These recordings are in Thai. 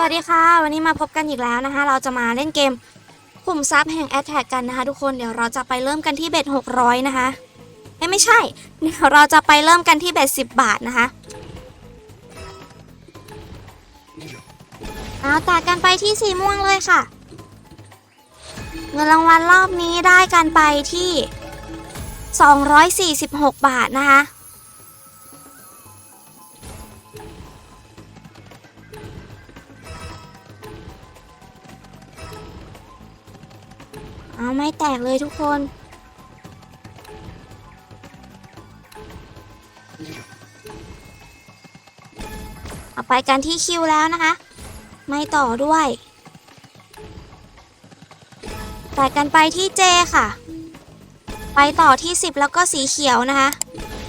สวัสดีค่ะ วันนี้มาพบกันอีกแล้วนะคะ เราจะมาเล่นเกมขุมทรัพย์แห่งแอดแทกกันนะคะ ทุกคนเดี๋ยวเราจะไปเริ่มกันที่เบ็ด600 นะคะเอ้ไม่ใช่เดี๋ยวเราจะไปเริ่มกันที่เบ็ด10 บาทนะคะเอาแตกกันไปที่สีม่วงเลยค่ะ เงินรางวัลรอบนี้ได้กันไปที่ 246 บาทนะคะ เอาไม่แตกเลยทุกคน เอาไปกันที่คิวแล้วนะคะ ไม่ต่อด้วยแต่กันไปที่เจค่ะ ไปต่อที่ 10 แล้วก็สีเขียวนะคะ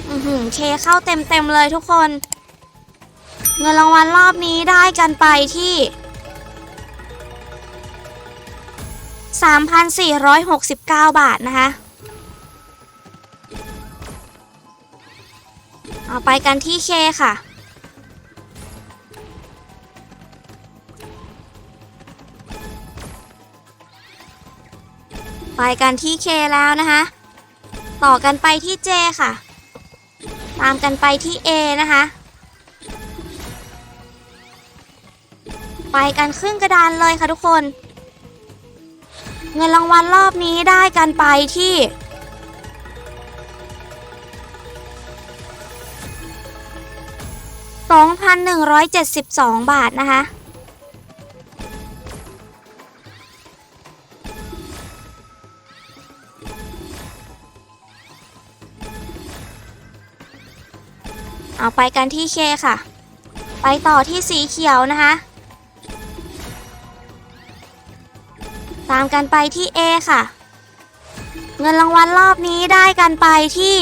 อือหือเคเข้าเต็มๆเลยทุกคน เงินรางวัลรอบนี้ได้กันไปที่ 3,469 บาทนะคะ เอาไปกันที่เคค่ะ ไปกันที่เคแล้วนะคะ ต่อกันไปที่เจค่ะ ตามกันไปที่ A นะคะไปกันครึ่งกระดานเลยค่ะทุกคน เงินรางวัลรอบนี้ได้กันไปที่ 2,172 บาทนะคะ เอาไปกันที่เคค่ะ ไปต่อที่สีเขียวนะคะ ตามกันไปที่ A ค่ะ เงินรางวัลรอบนี้ได้กันไปที่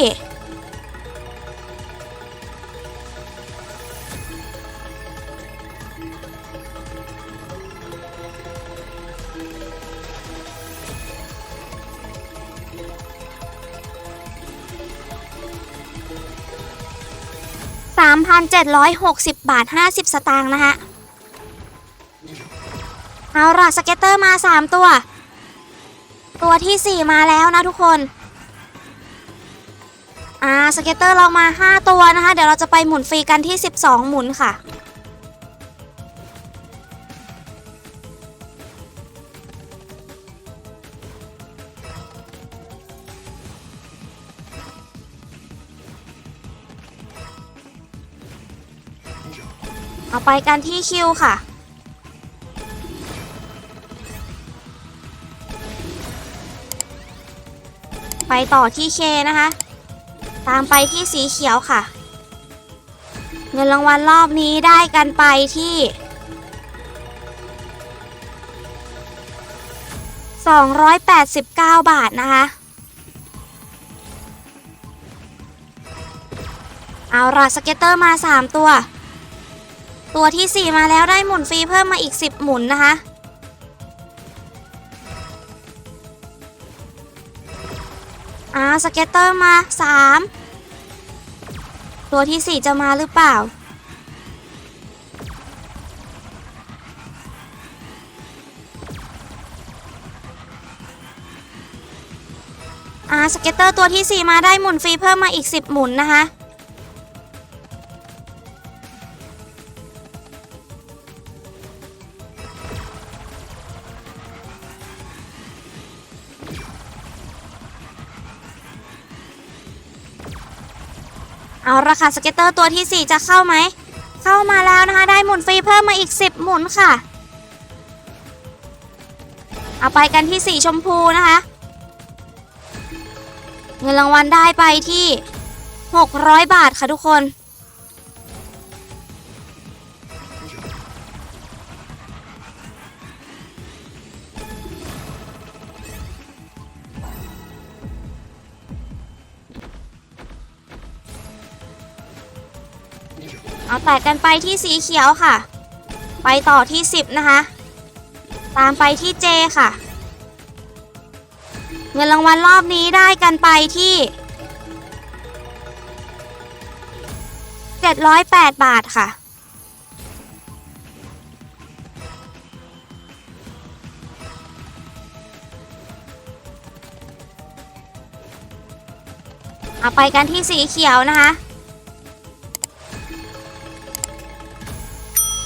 3,760 บาท 50 สตางค์นะคะ เอาล่ะสเก็ตเตอร์มา 3 ตัว ตัวที่ 4 มาแล้วนะทุกคนอ่าสเก็ตเตอร์เรามา 5 ตัวนะคะ เดี๋ยวเราจะไปหมุนฟรีกันที่ 12 หมุนค่ะเอาไปกันที่คิวค่ะ ไปต่อที่เคนะคะ ตามไปที่สีเขียวค่ะ เงินรางวัลรอบนี้ได้กันไปที่ 289 บาทนะคะ เอาล่ะสเก็ตเตอร์มา 3 ตัว ตัวที่ 4 มาแล้วได้หมุนฟรีเพิ่มมาอีก 10 หมุนนะคะ สเก็ตเตอร์มา3ตัวที่4จะมาหรือเปล่า อ่าสเก็ตเตอร์ตัวที่4มาได้หมุนฟรีเพิ่มมาอีก10หมุนนะคะ เอาราคาสเก็ตเตอร์ตัวที่ 4 จะเข้าไหม เข้ามาแล้วนะคะ ได้หมุนฟรีเพิ่มมาอีก 10 หมุนค่ะ เอาไปกันที่สีชมพูนะคะ เงินรางวัลได้ไปที่ 600 บาทค่ะทุกคน เอาแตกกันไปที่สีเขียวค่ะ ไปต่อที่ 10 นะคะ ตามไปที่เจค่ะ เงินรางวัลรอบนี้ได้กันไปที่ 708 บาทค่ะเอาไปกันที่สีเขียวนะคะ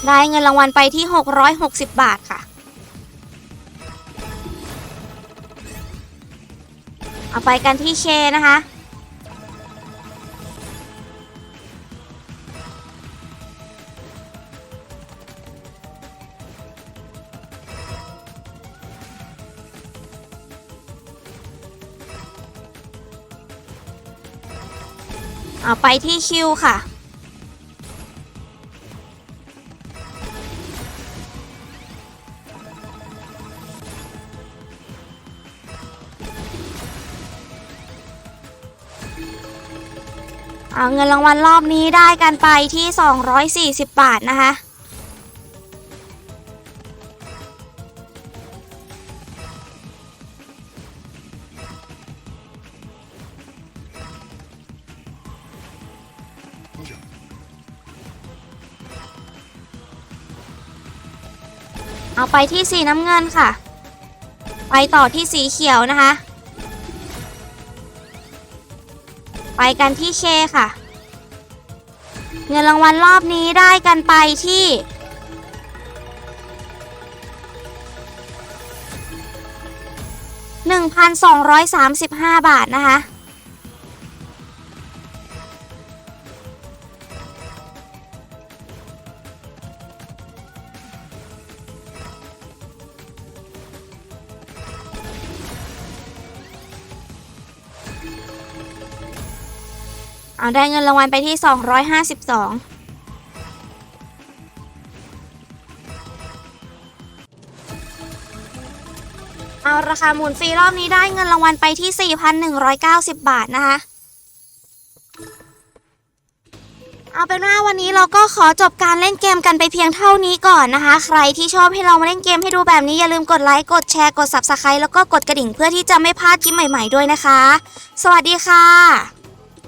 ได้เงินรางวัลไปที่ 660 บาทค่ะ เอาไปกันที่เคนะคะ เอาไปที่คิวค่ะ เอาเงินรางวัลรอบนี้ได้กันไปที่ 240 บาทนะคะ เอาไปที่สีน้ำเงินค่ะ ไปต่อที่สีเขียวนะคะ ไปกันที่เคค่ะ เงินรางวัลรอบนี้ได้กันไปที่ 1,235 บาทนะคะ เอาได้เงินรางวัลไปที่ 252เอาราคาหมุนฟรีรอบนี้ได้เงินรางวัลไปที่ 4,190 บาทนะคะ เอาเป็นว่าวันนี้เราก็ขอจบการเล่นเกมกันไปเพียงเท่านี้ก่อนนะคะ ใครที่ชอบให้เรามาเล่นเกมให้ดูแบบนี้อย่าลืมกดไลค์ กดแชร์ กด Subscribe แล้วก็กดกระดิ่งเพื่อที่จะไม่พลาดคลิปใหม่ๆด้วยนะคะ สวัสดีค่ะ